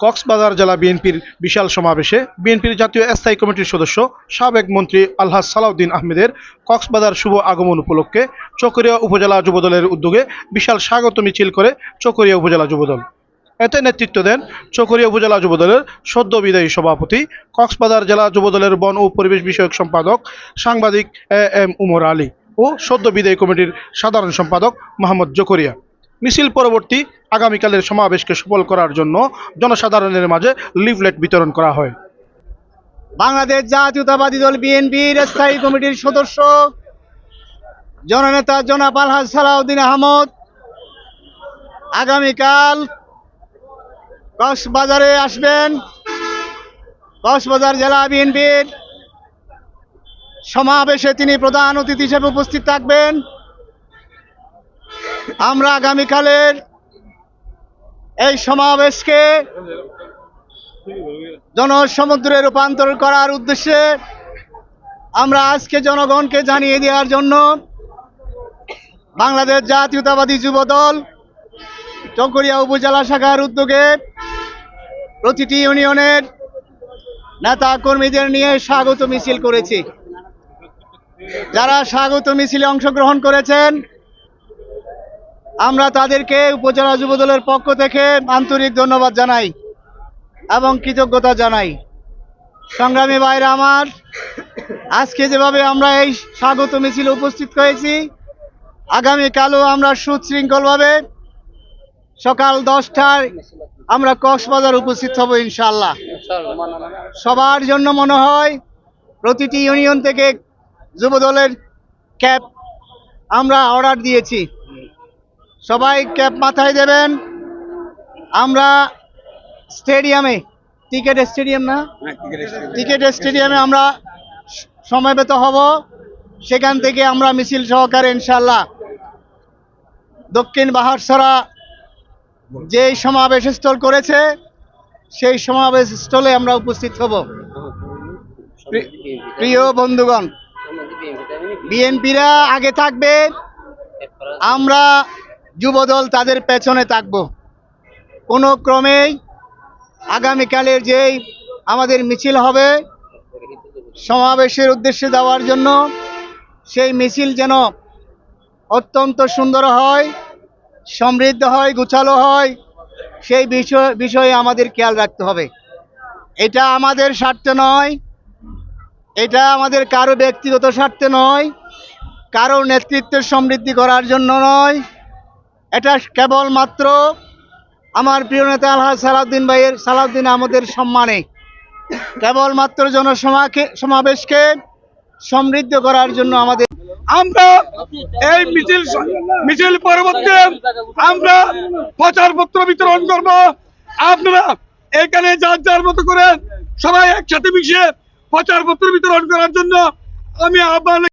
কক্সবাজার জেলা বিএনপির বিশাল সমাবেশে বিএনপির জাতীয় স্থায়ী কমিটির সদস্য সাবেক মন্ত্রী আলহাজ সালাউদ্দিন আহমেদের কক্সবাজার শুভ আগমন উপলক্ষে চকরিয়া উপজেলা যুবদলের উদ্যোগে বিশাল স্বাগত মিছিল করে চকরিয়া উপজেলা যুবদল। এতে নেতৃত্ব দেন চকরিয়া উপজেলা যুবদলের সদ্য বিদায়ী সভাপতি, কক্সবাজার জেলা যুবদলের বন ও পরিবেশ বিষয়ক সম্পাদক সাংবাদিক এ এম উমর আলী ও সদ্য বিদায়ী কমিটির সাধারণ সম্পাদক মোহাম্মদ জকরিয়া। মিছিল পরবর্তী আগামীকালের সমাবেশকে সফল করার জন্য জনসাধারণের মাঝে লিফলেট বিতরণ করা হয়। বাংলাদেশ জাতীয়তাবাদী দল বিএনপির স্থায়ী কমিটির সদস্য জননেতা জনাব আলহাজ সালাউদ্দিন আহমদ আগামীকাল কক্সবাজারে আসবেন। কক্সবাজার জেলা বিএনপির সমাবেশে তিনি প্রধান অতিথি হিসেবে উপস্থিত থাকবেন। আমরা আগামীকালের এই সমাবেশকে জনসমুদ্রে রূপান্তর করার উদ্দেশ্যে আমরা আজকে জনগণকে জানিয়ে দেওয়ার জন্য বাংলাদেশ জাতীয়তাবাদী যুব দল চকরিয়া উপজেলা শাখার উদ্যোগে প্রতিটি ইউনিয়নের নেতা কর্মীদের নিয়ে স্বাগত মিছিল করেছি। যারা স্বাগত মিছিলে অংশগ্রহণ করেছেন আমরা তাদেরকে উপজেলা যুব দলের পক্ষ থেকে আন্তরিক ধন্যবাদ জানাই এবং কৃতজ্ঞতা জানাই। সংগ্রামী ভাইরা আমার, আজকে যেভাবে আমরা এই স্বাগত মিছিলে উপস্থিত হয়েছি, আগামীকালও আমরা সুশৃঙ্খলভাবে সকাল দশটায় আমরা কক্সবাজার উপস্থিত হব ইনশাল্লাহ সবার জন্য মনে হয় প্রতিটি ইউনিয়ন থেকে যুবদলের ক্যাব আমরা অর্ডার দিয়েছি। সবাই ক্যাব মাথায় দেবেন। আমরা স্টেডিয়ামে ক্রিকেট স্টেডিয়াম না? টিকেট স্টেডিয়ামে আমরা স- সমবেত হব। সেখান থেকে আমরা মিছিল সহকারে ইনশাল্লাহ দক্ষিণ বাহারসরা যেই সমাবেশ স্থল করেছে, সেই সমাবেশ স্থলে আমরা উপস্থিত হব। প্রিয় বন্ধুগণ, বিএনপিরা আগে থাকবে। আমরা যুবদল তাদের পেছনে থাকব। কোনো ক্রমেই আগামীকালের যেই আমাদের মিছিল হবে, সমাবেশের উদ্দেশ্যে যাওয়ার জন্য সেই মিছিল যেন অত্যন্ত সুন্দর হয়, সমৃদ্ধ হয়, গুছালো হয়, সেই বিষয় বিষয়ে আমাদের খেয়াল রাখতে হবে। এটা আমাদের স্বার্থে নয়, এটা আমাদের কারও ব্যক্তিগত স্বার্থে নয়, কারও নেতৃত্বের সমৃদ্ধি করার জন্য নয়। এটা কেবলমাত্র আমার প্রিয় নেতা আলহাজ সালাউদ্দিন ভাইয়ের, সালাউদ্দিন আমাদের সম্মানে। কেবলমাত্র জনসমাকে সমাবেশকে সমৃদ্ধ করার জন্য আমাদের আমরা এই মিছিল মিছিল পরবর্তী আমরা প্রচারপত্র বিতরণ করব। আপনারা এখানে যার যার মতো করে সবাই একসাথে মিশে প্রচারপত্র বিতরণ করার জন্য আমি আহ্বান